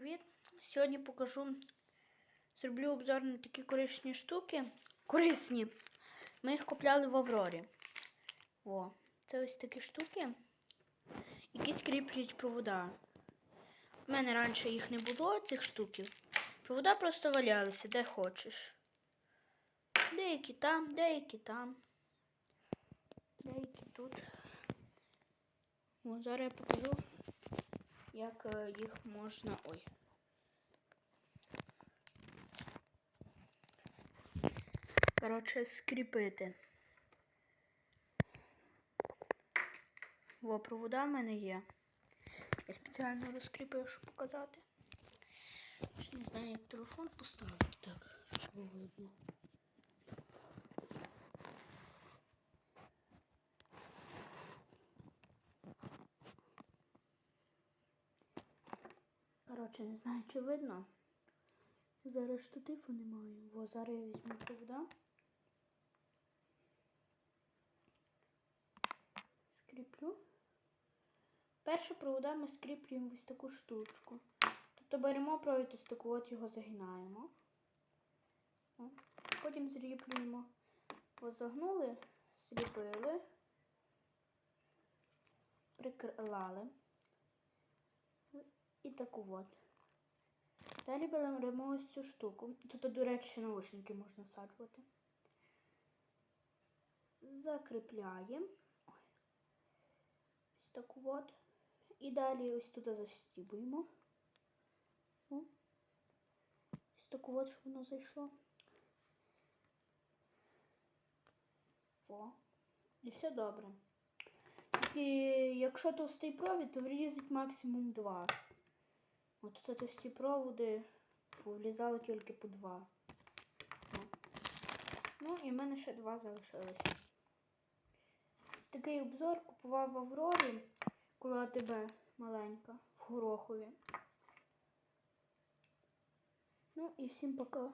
привіт! Сьогодні покажу, зроблю обзор на такі корисні штуки. Корисні. Ми їх купляли в Аврорі. О, це ось такі штуки, які скріплюють провода. У мене раніше їх не було, цих штуків. Провода просто валялися, де хочеш. Деякі там, деякі там. Деякі тут. О, зараз я покажу як е, їх можна. Ой. Коротше, скріпити. Во, провода в мене є. Я спеціально розкріпив, щоб показати. Ще не знаю, як телефон поставити так, щоб було видно. Коротше, не знаю, чи видно. Зараз штативу немає. Во, зараз я візьму провода. Скріплю. Перше провода ми скріплюємо ось таку штучку. Тобто беремо провід ось таку от його загинаємо. О. Потім зріплюємо. Ось загнули, зліпили, приклали. І таку от. Далі беремо ось цю штуку. Тут, до речі, ще наушники можна всаджувати. Закріпляємо. Ось таку от. І далі ось тут застібуємо. Ось таку от, щоб воно зайшло. О. І все добре. Тільки якщо товстий провід, то врізать максимум два. От тут товсті проводи повлізали тільки по два. Ну і в мене ще два залишилися. Такий обзор купував в Аврорі, коли АТБ маленька, в Горохові. Ну і всім пока.